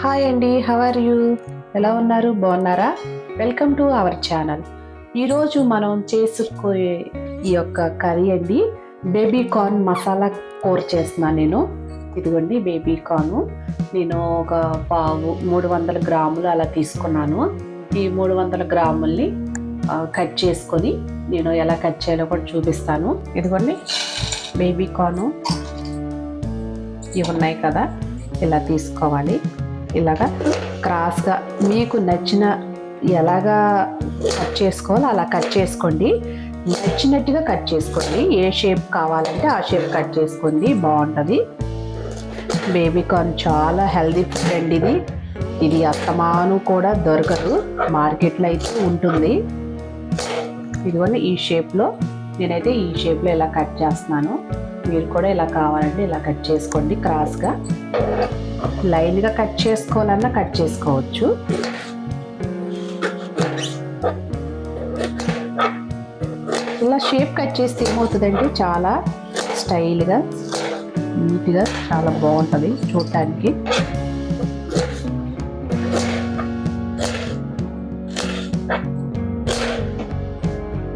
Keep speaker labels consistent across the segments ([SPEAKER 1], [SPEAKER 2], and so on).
[SPEAKER 1] Hi అండి how are you ఎలా ఉన్నారు? బాగున్నారా? వెల్కమ్ టు అవర్ ఛానల్ ఈరోజు మనం చేసుకోయే ఈ యొక్క కర్రీ అండి. బేబీ కార్న్ మసాలా కూర చేస్తున్నాను నేను. ఇదిగోండి బేబీ కార్న్ నేను ఒక పావు మూడు వందల గ్రాములు అలా తీసుకున్నాను. ఈ మూడు వందల గ్రాముల్ని కట్ చేసుకొని నేను ఎలా కట్ చేయాలో కూడా చూపిస్తాను. ఇదిగోండి బేబీ కార్ను ఇవి ఉన్నాయి కదా. ఇలా తీసుకోవాలి. ఇలాగా క్రాస్గా మీకు నచ్చిన ఎలాగా కట్ చేసుకోవాలో అలా కట్ చేసుకోండి. నచ్చినట్టుగా కట్ చేసుకోండి. ఏ షేప్ కావాలంటే ఆ షేప్ కట్ చేసుకోండి. బాగుంటుంది. బేబీ కార్న్ చాలా హెల్దీ ఫుడ్ అండి ఇది. ఇది అస్తమాను కూడా దొరకదు. మార్కెట్లో అయితే ఉంటుంది. ఇదిగోండి ఈ షేప్లో నేనైతే ఈ షేప్లో ఇలా కట్ చేస్తున్నాను. మీరు కూడా ఇలా కావాలంటే ఇలా కట్ చేసుకోండి క్రాస్గా. లైన్గా కట్ చేసుకోవాలన్నా కట్ చేసుకోవచ్చు. ఇలా షేప్ కట్ చేస్తే ఏమవుతుందంటే చాలా స్టైల్గా నీట్గా చాలా బాగుంటుంది చూడటానికి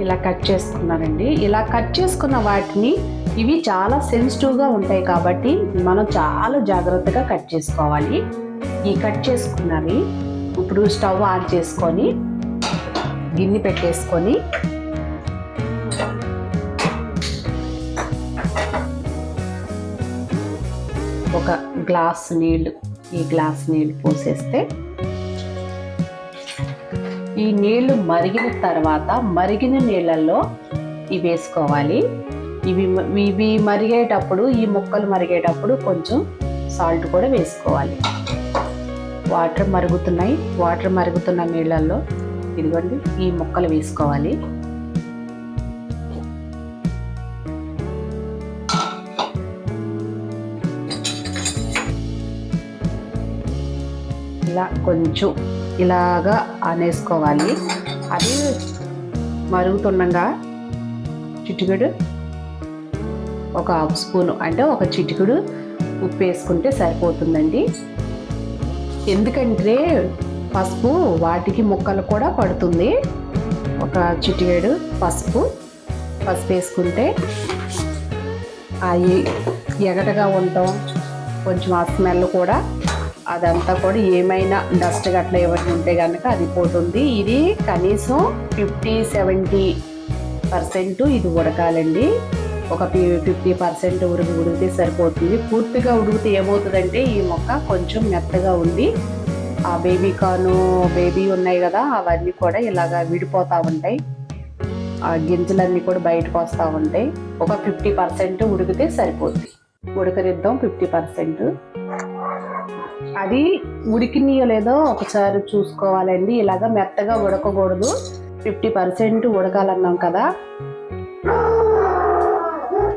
[SPEAKER 1] ఇలా కట్ చేసుకున్నానండి ఇలా కట్ చేసుకున్న వాటిని ఇవి చాలా సెన్సిటివ్గా ఉంటాయి కాబట్టి మనం చాలా జాగ్రత్తగా కట్ చేసుకోవాలి. ఈ కట్ చేసుకున్నవి ఇప్పుడు స్టవ్ ఆన్ చేసుకొని గిన్నె పెట్టేసుకొని ఒక గ్లాస్ నీళ్ళు ఈ గ్లాస్ నీళ్ళు పోసేస్తే ఈ నీళ్ళు మరిగిన తర్వాత మరిగిన నీళ్ళల్లో ఇవి వేసుకోవాలి. ఇవి ఇవి మరిగేటప్పుడు ఈ ముక్కలు మరిగేటప్పుడు కొంచెం సాల్ట్ కూడా వేసుకోవాలి. వాటర్ మరుగుతున్నాయి. వాటర్ మరుగుతున్న నీళ్ళల్లో ఇదిగోండి ఈ ముక్కలు వేసుకోవాలి. ఇలా కొంచెం ఇలాగా అనేసుకోవాలి. అది మరుగుతుండగా చిట్టుగడు ఒక హాఫ్ స్పూన్ అంటే ఒక చిటికుడు ఉప్పు వేసుకుంటే సరిపోతుందండి. ఎందుకంటే పసుపు వాటికి ముక్కలు కూడా పడుతుంది. ఒక చిటికేడు పసుపు పసుపు వేసుకుంటే అవి ఎగటగా ఉండటం కొంచెం ఆ స్మెల్ కూడా అదంతా కూడా ఏమైనా డస్ట్ గట్ల ఏమైనా ఉంటే కనుక అది పోతుంది. ఇది కనీసం ఫిఫ్టీ సెవెంటీ పర్సెంట్ ఇది ఉడకాలండి. ఒక ఫిఫ్టీ పర్సెంట్ ఉడికి ఉడికితే సరిపోతుంది. పూర్తిగా ఉడికితే ఏమవుతుందంటే ఈ మొక్క కొంచెం మెత్తగా ఉంది ఆ బేబీ కాను బేబీ ఉన్నాయి కదా అవన్నీ కూడా ఇలాగా విడిపోతూ ఉంటాయి. ఆ గింజలన్నీ కూడా బయటకు వస్తూ ఉంటాయి. ఒక ఫిఫ్టీ పర్సెంట్ ఉడికితే సరిపోద్ది. ఉడకనిద్దాం ఫిఫ్టీ పర్సెంట్. అది ఉడికినాయో లేదో ఒకసారి చూసుకోవాలండి. ఇలాగ మెత్తగా ఉడకకూడదు. ఫిఫ్టీ పర్సెంట్ ఉడకాలన్నాం కదా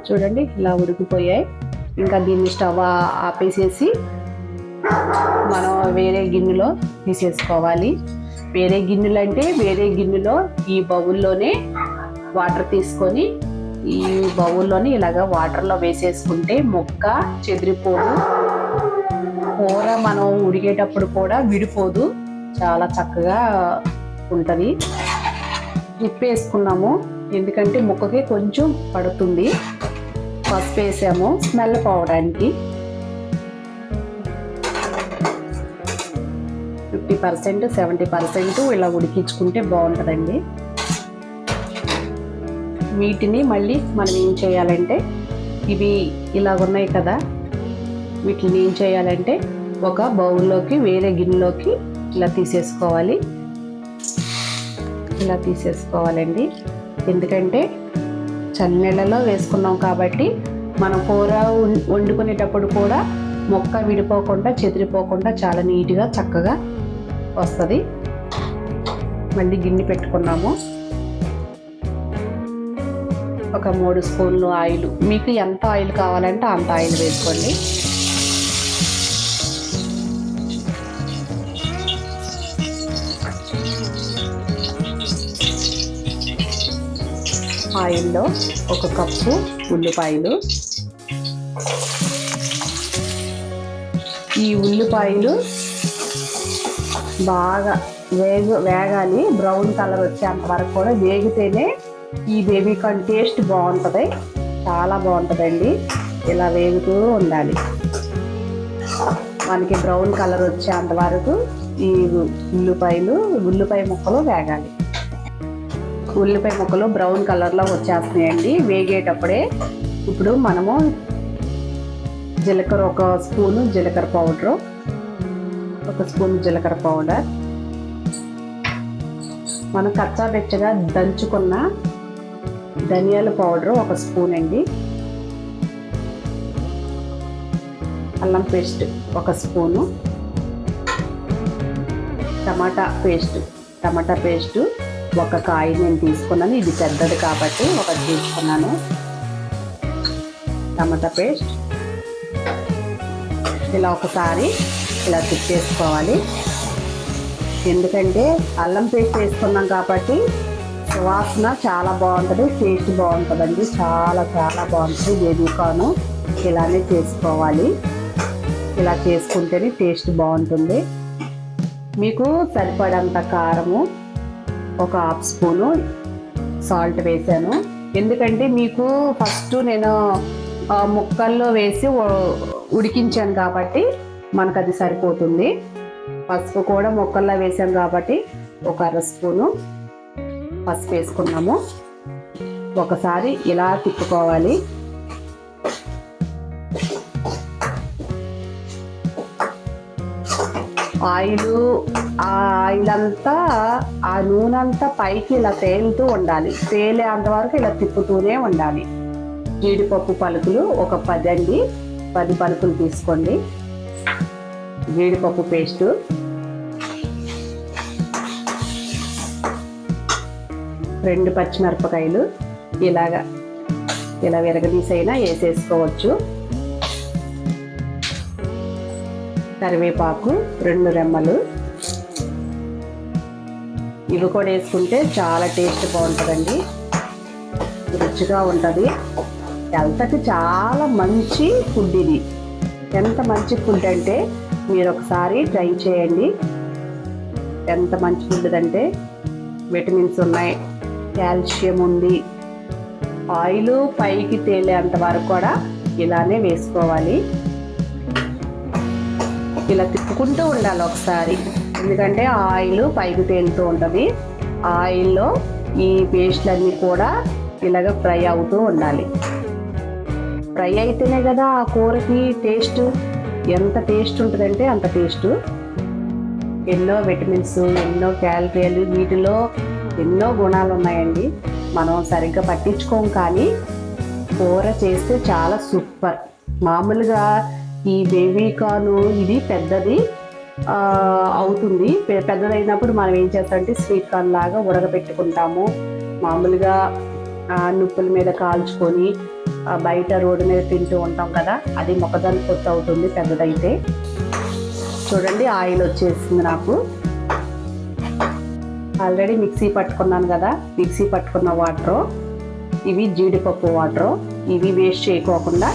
[SPEAKER 1] చూడండి ఇలా ఉడికిపోయాయి. ఇంకా దీన్ని స్టవ్ ఆపేసేసి మనం వేరే గిన్నెలో తీసేసుకోవాలి. వేరే గిన్నెలు అంటే వేరే గిన్నెలో ఈ బౌల్లోనే వాటర్ తీసుకొని ఈ బౌల్లోనే ఇలాగ వాటర్లో వేసేసుకుంటే మొక్క చెదిరిపోదు. కూర మనం ఉడిగేటప్పుడు కూడా విడిపోదు. చాలా చక్కగా ఉంటుంది. ఉప్పు వేసుకున్నాము ఎందుకంటే ముక్కకి కొంచెం పడుతుంది. పసుపు వేసాము స్మెల్ పోవడానికి. ఫిఫ్టీ పర్సెంట్ సెవెంటీ పర్సెంట్ ఇలా ఉడికించుకుంటే బాగుంటుందండి. వీటిని మళ్ళీ మనం ఏం చేయాలంటే ఇవి ఇలా ఉన్నాయి కదా వీటిని ఏం చేయాలంటే ఒక బౌల్లోకి వేరే గిన్నెలోకి ఇలా తీసేసుకోవాలి. ఇలా తీసేసుకోవాలండి. ఎందుకంటే చన్నీళ్ళలో వేసుకున్నాం కాబట్టి మనం కూర వం- వండుకునేటప్పుడు కూడా మొక్క విడిపోకుండా చెదిరిపోకుండా చాలా నీట్గా చక్కగా వస్తుంది. మళ్ళీ గిన్నె పెట్టుకున్నాము. ఒక మూడు స్పూన్లు ఆయిల్. మీకు ఎంత ఆయిల్ కావాలంటే అంత ఆయిల్ వేసుకోండి. ఆయిల్లో ఒక కప్పు ఉల్లిపాయలు. ఈ ఉల్లిపాయలు బాగా వేగ వేగాలి. బ్రౌన్ కలర్ వచ్చేంత వరకు కూడా వేగితేనే ఈ బేబీకార్న్ టేస్ట్ బాగుంటుంది. చాలా బాగుంటుందండి. ఇలా వేగుతూ ఉండాలి. మనకి బ్రౌన్ కలర్ వచ్చేంత వరకు ఈ ఉల్లిపాయలు ఉల్లిపాయ ముక్కలు వేగాలి. ఉల్లిపాయ ముక్కలు బ్రౌన్ కలర్లో వచ్చేస్తున్నాయండి. వేగేటప్పుడే ఇప్పుడు మనము జీలకర్ర ఒక స్పూను జీలకర్ర పౌడరు ఒక స్పూన్ జీలకర్ర పౌడర్. మనం కచ్చా బెచ్చగా దంచుకున్న ధనియాల పౌడరు ఒక స్పూన్ అండి అల్లం పేస్ట్ ఒక spoon. Tomato paste tomato paste ఒక కాయ నేను తీసుకున్నాను. ఇది పెద్దది కాబట్టి ఒకటి తీసుకున్నాను. Tomato paste. ఇలా ఒకసారి ఇలా తిప్పేసుకోవాలి ఎందుకంటే అల్లం పేస్ట్ వేసుకున్నాం కాబట్టి సువాసన చాలా బాగుంటుంది టేస్ట్ బాగుంటుందండి. చాలా చాలా బాగుంటుంది. బేబీ ఇలానే చేసుకోవాలి. ఇలా చేసుకుంటేనే టేస్ట్ బాగుంటుంది. మీకు సరిపడంత కారము ఒక హాఫ్ స్పూను సాల్ట్ వేసాను. ఎందుకంటే మీకు ఫస్ట్ నేను ముక్కల్లో వేసి ఉడికించాను కాబట్టి మనకు అది సరిపోతుంది. పసుపు కూడా ముక్కల్లో వేసాం కాబట్టి ఒక అర స్పూను పసుపు వేసుకున్నాము. ఒకసారి ఇలా తిప్పుకోవాలి. ఆయిల్ ఆ ఆయిల్ అంతా ఆ నూనె అంతా పైకి ఇలా తేలుతూ ఉండాలి. తేలేంత వరకు ఇలా తిప్పుతూనే ఉండాలి. జీడిపప్పు పలుకులు ఒక పది అండి పది పలుకులు తీసుకోండి. జీడిపప్పు పేస్టు. రెండు పచ్చిమిరపకాయలు. ఇలాగా ఇలా విరగదీసైనా వేసేసుకోవచ్చు. కరివేపాకు రెండు రెమ్మలు. ఇవి కూడా వేసుకుంటే చాలా టేస్ట్ బాగుంటుందండి. రుచిగా ఉంటుంది. హెల్త్కి చాలా మంచి ఫుడ్ ఇది. ఎంత మంచి ఫుడ్ అంటే మీరు ఒకసారి ట్రై చేయండి. ఎంత మంచి ఫుడ్ అంటే విటమిన్స్ ఉన్నాయి కాల్షియం ఉంది. ఆయిల్ పైకి తేలేంత వరకు కూడా ఇలానే వేసుకోవాలి. ఇలా తిప్పుకుంటూ ఉండాలి ఒకసారి. ఎందుకంటే ఆయిల్ పైకి తేలుతూ ఉంటుంది. ఆయిల్లో ఈ పేస్ట్లన్నీ కూడా ఇలాగ ఫ్రై అవుతూ ఉండాలి. ఫ్రై అయితేనే కదా ఆ కూరకి టేస్ట్ ఎంత టేస్ట్ ఉంటుందంటే అంత టేస్ట్. ఎన్నో విటమిన్స్ ఎన్నో క్యాలరీలు వీటిలో ఎన్నో గుణాలు ఉన్నాయండి. మనం సరిగ్గా పట్టించుకోం కానీ కూర చేస్తే చాలా సూపర్. మామూలుగా ఈ బేబీ కార్న్ ఇది పెద్దది అవుతుంది. పెద్దదైనప్పుడు మనం ఏం చేస్తామంటే స్వీట్ కార్న్ లాగా ఉడకబెట్టుకుంటాము. మామూలుగా ఆ, నుప్పుల మీద కాల్చుకొని బయట రోడ్డు మీద తింటూ ఉంటాం కదా అది మొక్కదాని పొత్తు అవుతుంది పెద్దదైతే. చూడండి ఆయిల్ వచ్చేసింది నాకు. ఆల్రెడీ మిక్సీ పట్టుకున్నాను కదా మిక్సీ పట్టుకున్న వాటర్. ఇవి జీడిపప్పు వాటర్. ఇవి వేస్ట్ చేయకోకుండా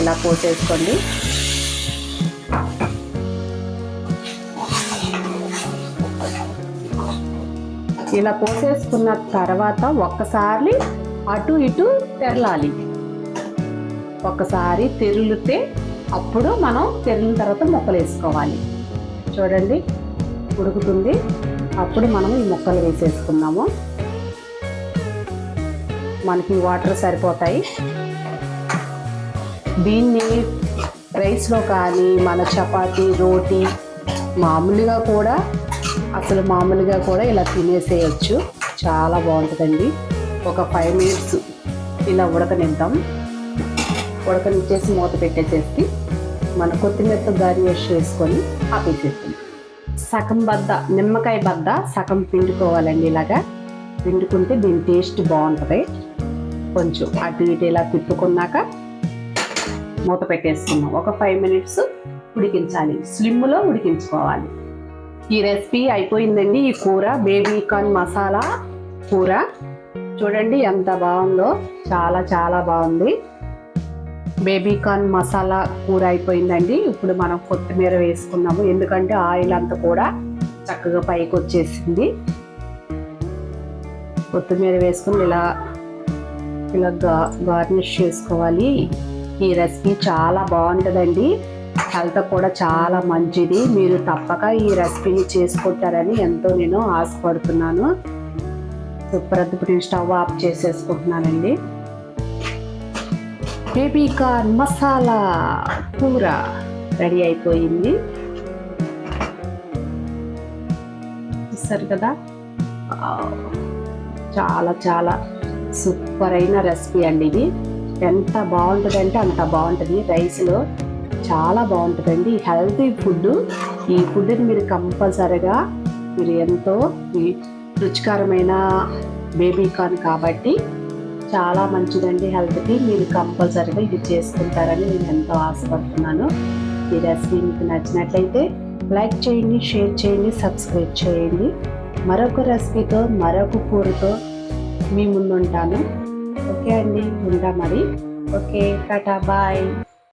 [SPEAKER 1] ఇలా పోసేసుకోండి ఇలా కోసేసుకున్న తర్వాత ఒక్కసారి అటు ఇటు తెరలాలి. ఒక్కసారి తెరులితే అప్పుడు మనం తెరిలిన తర్వాత ముక్కలు వేసుకోవాలి. చూడండి ఉడుకుతుంది. అప్పుడు మనం ఈ ముక్కలు వేసేసుకున్నాము మనకి వాటర్ సరిపోతాయి. దీన్ని రైస్లో కానీ మన చపాతీ రోటీ మామూలుగా కూడా అసలు మామూలుగా కూడా ఇలా తినేసేయచ్చు. చాలా బాగుంటుందండి. ఒక ఫైవ్ మినిట్స్ ఇలా ఉడకనిద్దాం. ఉడకనిచ్చేసి మూత పెట్టేసేసి మన కొత్తిమీరతో గార్నిష్ చేసుకొని ఆపేసేస్తాం సగం బద్ద నిమ్మకాయ బద్ద సగం పిండుకోవాలండి ఇలాగా. పిండుకుంటే దీని టేస్ట్ బాగుంటుంది. కొంచెం అటు ఇటు ఇలా తిప్పుకున్నాక మూత పెట్టేసుకున్నాం ఒక ఫైవ్ మినిట్స్ ఉడికించాలి. స్లిమ్లో ఉడికించుకోవాలి. ఈ రెసిపీ అయిపోయిందండి. ఈ కూర బేబీ కార్న్ మసాలా కూర. చూడండి ఎంత బాగుందో. చాలా చాలా బాగుంది. బేబీ కార్న్ మసాలా కూర అయిపోయిందండి. ఇప్పుడు మనం కొత్తిమీర వేసుకున్నాము. ఎందుకంటే ఆయిల్ అంతా కూడా చక్కగా పైకి వచ్చేసింది. కొత్తిమీర వేసుకుని ఇలా ఇలా గా గార్నిష్ చేసుకోవాలి. ఈ రెసిపీ చాలా బాగుంటుందండి. హెల్త్ కూడా చాలా మంచిది. మీరు తప్పక ఈ రెసిపీని చేసుకుంటారని ఎంతో నేను ఆశపడుతున్నాను. సూపర్ నేను స్టవ్ ఆఫ్ చేసేసుకుంటున్నానండి. బేబీ కార్న్ మసాలా కూర రెడీ అయిపోయింది. చూస్తారు కదా? చాలా చాలా సూపర్ అయిన రెసిపీ అండి ఇది. ఎంత బాగుంటుందంటే అంత బాగుంటుంది. రైస్లో చాలా బాగుంటుందండి. హెల్తీ ఫుడ్ ఈ ఫుడ్ని మీరు కంపల్సరిగా మీరు ఎంతో రుచికరమైన బేబీ కార్న్ కాబట్టి చాలా మంచిదండి హెల్త్కి. మీరు కంపల్సరీగా ఇది చేసుకుంటారని నేను ఎంతో ఆశపడుతున్నాను. ఈ రెసిపీ మీకు నచ్చినట్లయితే లైక్ చేయండి షేర్ చేయండి సబ్స్క్రైబ్ చేయండి. మరొక రెసిపీతో మరొక కూరతో మీ ముందుంటాను. ఓకే అండి ఉంటా మరి. Okay tata bye.